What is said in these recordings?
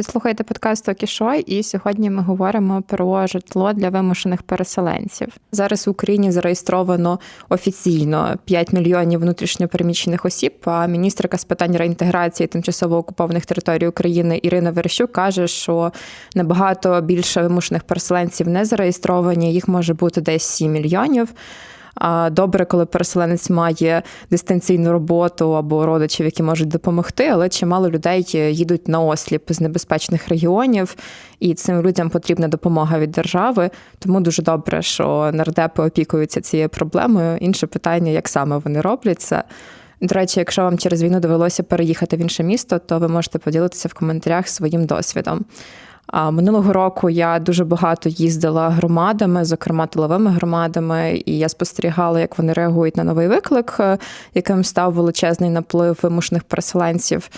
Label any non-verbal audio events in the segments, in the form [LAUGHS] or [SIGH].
Ви слухаєте подкаст Окішой, і сьогодні ми говоримо про житло для вимушених переселенців. Зараз в Україні зареєстровано офіційно 5 мільйонів внутрішньопереміщених осіб. А міністерка з питань реінтеграції тимчасово окупованих територій України Ірина Верещук каже, що набагато більше вимушених переселенців не зареєстровані. Їх може бути десь 7 мільйонів. Добре, коли переселенець має дистанційну роботу або родичів, які можуть допомогти, але чимало людей їдуть на осліп з небезпечних регіонів, і цим людям потрібна допомога від держави. Тому дуже добре, що нардепи опікуються цією проблемою. Інше питання, як саме вони роблять це. До речі, якщо вам через війну довелося переїхати в інше місто, то ви можете поділитися в коментарях своїм досвідом. Минулого року я дуже багато їздила громадами, зокрема тиловими громадами, і я спостерігала, як вони реагують на новий виклик, е, яким став величезний наплив вимушених переселенців.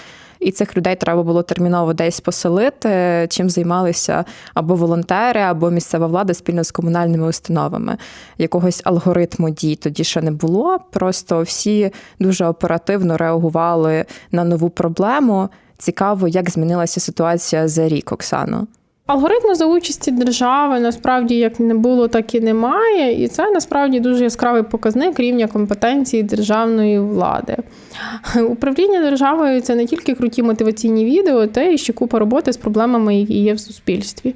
І цих людей треба було терміново десь поселити, чим займалися або волонтери, або місцева влада спільно з комунальними установами. Якогось алгоритму дій тоді ще не було. Просто всі дуже оперативно реагували на нову проблему. Цікаво, як змінилася ситуація за рік, Оксано. Алгоритму за участі держави насправді як не було, так і немає. І це насправді дуже яскравий показник рівня компетенції державної влади. Управління державою це не тільки круті мотиваційні відео, те і ще купа роботи з проблемами, які є в суспільстві.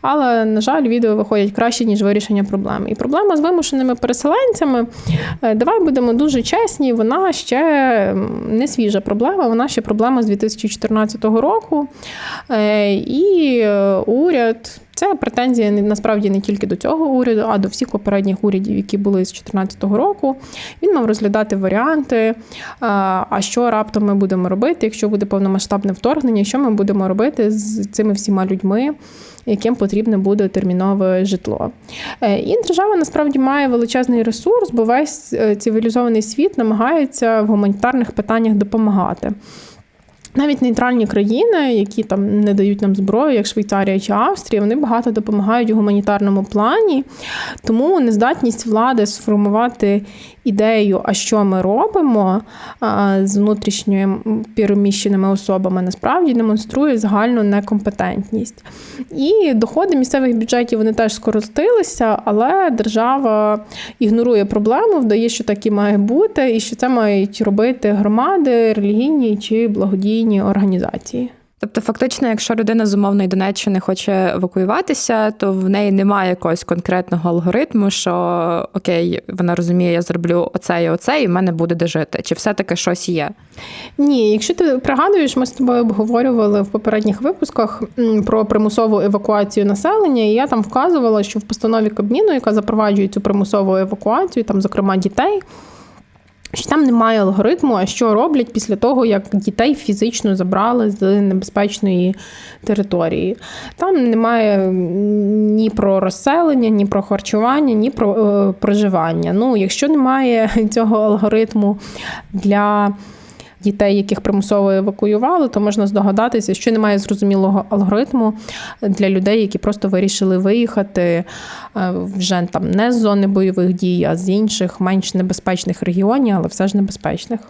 Але, на жаль, відео виходять краще, ніж вирішення проблеми. І проблема з вимушеними переселенцями, е, давай будемо дуже чесні, вона ще не свіжа проблема, вона ще проблема з 2014 року. Е, і е, уряд. Це претензія насправді не тільки до цього уряду, а до всіх попередніх урядів, які були з 2014 року. Він мав розглядати варіанти. А що раптом ми будемо робити, якщо буде повномасштабне вторгнення, що ми будемо робити з цими всіма людьми, яким потрібне буде термінове житло. Е, і держава насправді має величезний ресурс, бо весь е, цивілізований світ намагається в гуманітарних питаннях допомагати. Навіть нейтральні країни, які там не дають нам зброю, як Швейцарія чи Австрія, вони багато допомагають у гуманітарному плані. Тому нездатність влади сформувати ідею, а що ми робимо з внутрішньо переміщеними особами, насправді демонструє загальну некомпетентність. І доходи місцевих бюджетів вони теж скоротилися, але держава ігнорує проблему, вдає, що так і має бути, і що це мають робити громади, релігійні чи благодійні організації. Тобто, фактично, якщо людина з умовної Донеччини хоче евакуюватися, то в неї немає якогось конкретного алгоритму, що окей, вона розуміє, я зроблю оце і оце, і в мене буде де жити. Чи все-таки щось є? Ні, якщо ти пригадуєш, ми з тобою обговорювали в попередніх випусках про примусову евакуацію населення, і я там вказувала, що в постанові Кабміну, яка запроваджує цю примусову евакуацію, там, зокрема, дітей що там немає алгоритму, а що роблять після того, як дітей фізично забрали з небезпечної території. Там немає ні про розселення, ні про харчування, ні про е, проживання. Ну, якщо немає [LAUGHS] цього алгоритму для дітей, яких примусово евакуювали, то можна здогадатися, що немає зрозумілого алгоритму для людей, які просто вирішили виїхати е, вже там не з зони бойових дій, а з інших менш небезпечних регіонів, але все ж небезпечних.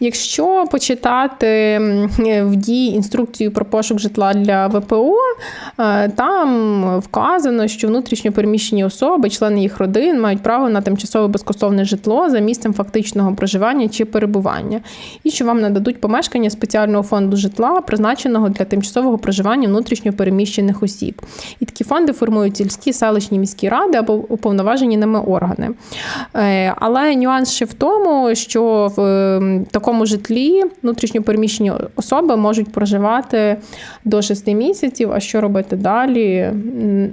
Якщо почитати в дії інструкцію про пошук житла для ВПО, е, там вказано, що внутрішньо переміщені особи, члени їх родин, мають право на тимчасове безкоштовне житло за місцем фактичного проживання чи перебування. І що вам вам нададуть помешкання спеціального фонду житла, призначеного для тимчасового проживання внутрішньо переміщених осіб. І такі фонди формують сільські селищні міські ради або уповноважені ними органи. Е, але нюанс ще в тому, що в ем, такому житлі внутрішньо переміщені особи можуть проживати до 6 місяців, а що робити далі,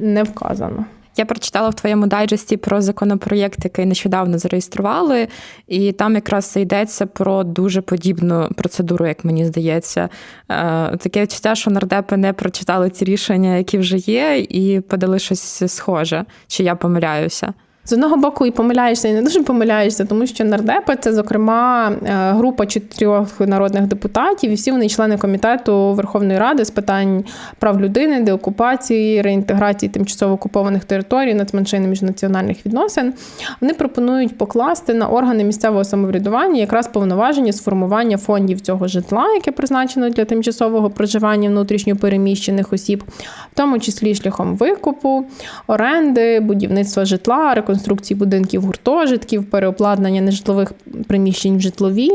не вказано. Я прочитала в твоєму дайджесті про законопроєкт, який нещодавно зареєстрували, і там якраз йдеться про дуже подібну процедуру, як мені здається. Е, таке відчуття, що нардепи не прочитали ці рішення, які вже є, і подали щось схоже. Чи я помиляюся? З одного боку, і помиляєшся, і не дуже помиляєшся, тому що нардепи це, зокрема, е, група чотирьох народних депутатів, і всі вони члени комітету Верховної Ради з питань прав людини, деокупації, реінтеграції тимчасово окупованих територій, нацменшин міжнаціональних відносин. Вони пропонують покласти на органи місцевого самоврядування якраз повноваження з формування фондів цього житла, яке призначено для тимчасового проживання внутрішньо переміщених осіб, в тому числі шляхом викупу, оренди, будівництва житла, реконструкції будинків гуртожитків, переобладнання нежитлових приміщень в житлові,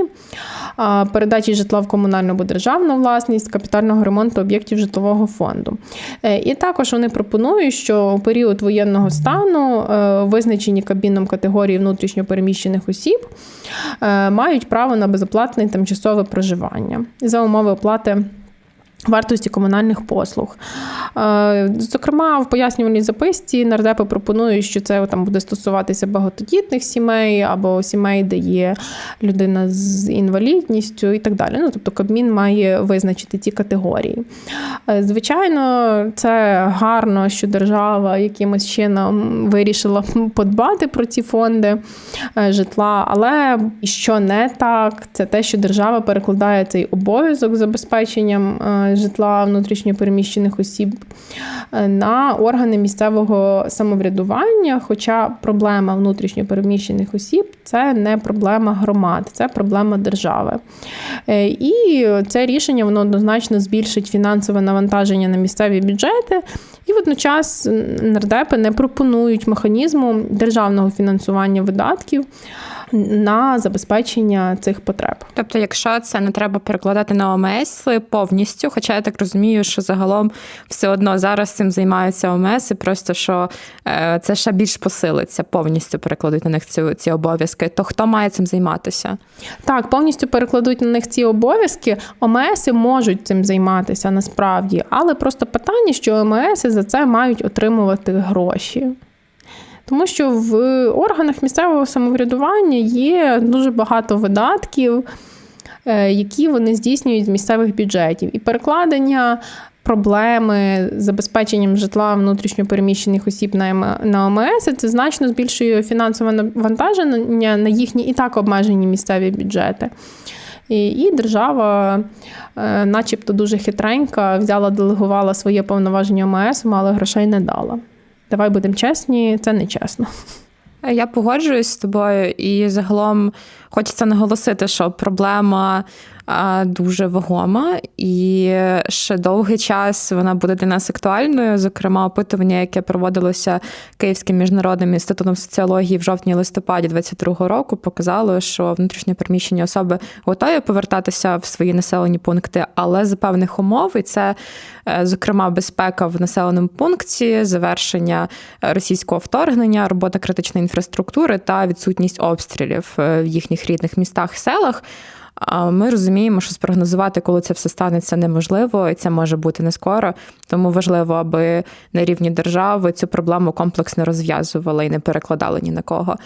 передачі житла в комунальну або державну власність, капітального ремонту об'єктів житлового фонду. Е, І також вони пропонують, що у період воєнного стану е, визначені кабіном категорії внутрішньо переміщених осіб е, мають право на безоплатне тимчасове проживання за умови оплати. Вартості комунальних послуг. Е, Зокрема, в пояснювальній записці нардепи пропонують, що це там буде стосуватися багатодітних сімей або сімей, де є людина з інвалідністю і так далі. Ну, тобто Кабмін має визначити ці категорії. Е, Звичайно, це гарно, що держава якимось чином вирішила подбати про ці фонди е, житла, але що не так, це те, що держава перекладає цей обов'язок забезпеченням житла внутрішньопереміщених осіб е, на органи місцевого самоврядування. Хоча проблема внутрішньопереміщених осіб це не проблема громад, це проблема держави. Е, І це рішення воно однозначно збільшить фінансове навантаження на місцеві бюджети. І водночас нардепи не пропонують механізму державного фінансування видатків на забезпечення цих потреб. Тобто, якщо це не треба перекладати на ОМС повністю, хоча я так розумію, що загалом все одно зараз цим займаються ОМС, і просто що е, це ще більш посилиться, повністю перекладуть на них ці, ці обов'язки, то хто має цим займатися? Так, повністю перекладуть на них ці обов'язки. ОМС можуть цим займатися насправді, але просто питання, що ОМС за це мають отримувати гроші. Тому що в органах місцевого самоврядування є дуже багато видатків, е, які вони здійснюють з місцевих бюджетів. І перекладення проблеми з забезпеченням житла внутрішньопереміщених осіб на ОМС це значно збільшує фінансове навантаження на їхні і так обмежені місцеві бюджети. І, держава, е, начебто дуже хитренька, взяла, делегувала своє повноваження ОМС, але грошей не дала. Давай будемо чесні, це не чесно. Я погоджуюсь з тобою, і загалом хочеться наголосити, що проблема дуже вагома, і ще довгий час вона буде для нас актуальною. Зокрема, опитування, яке проводилося Київським міжнародним інститутом соціології в жовтні-листопаді 2022 року, показало, що внутрішньо переміщені особи готові повертатися в свої населені пункти, але за певних умов, і це, е, зокрема, безпека в населеному пункті, завершення російського вторгнення, робота критичної інфраструктури та відсутність обстрілів е, в їхніх рідних містах селах. Ми розуміємо, що спрогнозувати, коли це все станеться, неможливо, і це може бути не скоро. Тому важливо, аби на рівні держави цю проблему комплексно розв'язували і не перекладали ні на кого.